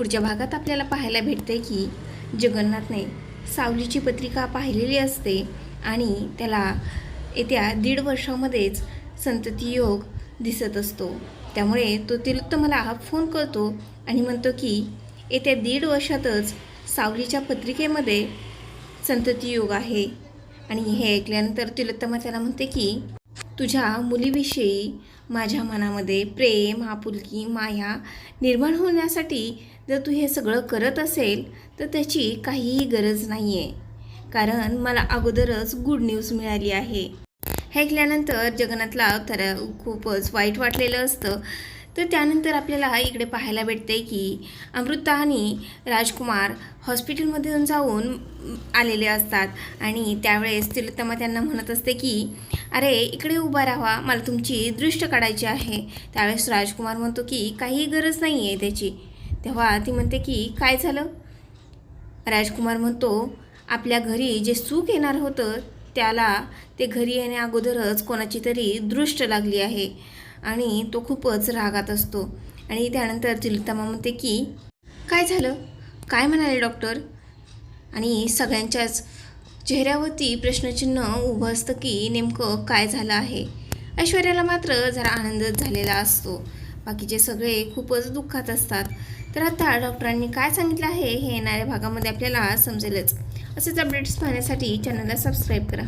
पुढच्या भागात आपल्याला पाहायला भेटते की जगन्नाथने सावलीची पत्रिका पाहिलेली असते आणि त्याला येत्या दीड वर्षामध्येच संतती योग दिसत असतो. त्यामुळे तो तिलोत्तमाला फोन करतो आणि म्हणतो की येत्या दीड वर्षातच सावलीच्या पत्रिकेमध्ये संतती योग आहे. आणि हे ऐकल्यानंतर तिलोत्तमा त्याला म्हणते की तुझ्या मुलीविषयी माझ्या मनामध्ये प्रेम आपुलकी माया निर्माण होण्यासाठी जर तू हे सगळं करत असेल तर त्याची काहीही गरज नाही आहे कारण मला अगोदरच गुड न्यूज मिळाली आहे. हे ऐकल्यानंतर जगन्नाथला तर खूपच वाईट वाटलेलं असतं. तर त्यानंतर आपल्याला इकडे पाहायला भेटते की अमृता आणि राजकुमार हॉस्पिटलमधून जाऊन आलेले असतात. आणि त्यावेळेस तिलोत्तमा त्यांना म्हणत असते की अरे इकडे उभा राहा मला तुमची दृष्ट काढायची आहे. त्यावेळेस राजकुमार म्हणतो की काही गरज नाही आहे त्याची. तेव्हा ती म्हणते की काय झालं? राजकुमार म्हणतो आपल्या घरी जे सुख येणार होतं त्याला ते घरी येण्याअगोदरच कोणाची तरी दृष्ट लागली आहे. आणि तो खूपच रागात असतो. आणि त्यानंतर तिलोत्तमा म्हणते की काय झालं? काय म्हणाले डॉक्टर? आणि सगळ्यांच्याच चेहऱ्यावरती प्रश्नचिन्ह उभं असतं की नेमकं काय झालं आहे. ऐश्वर्याला मात्र जरा आनंदच झालेला असतो. बाकीचे सगळे खूपच दुःखात असतात. तर आता डॉक्टरांनी काय सांगितलं आहे हे येणाऱ्या भागामध्ये आपल्याला समजेलच. असेच अपडेट्स पाहण्यासाठी चॅनलला सबस्क्राईब करा.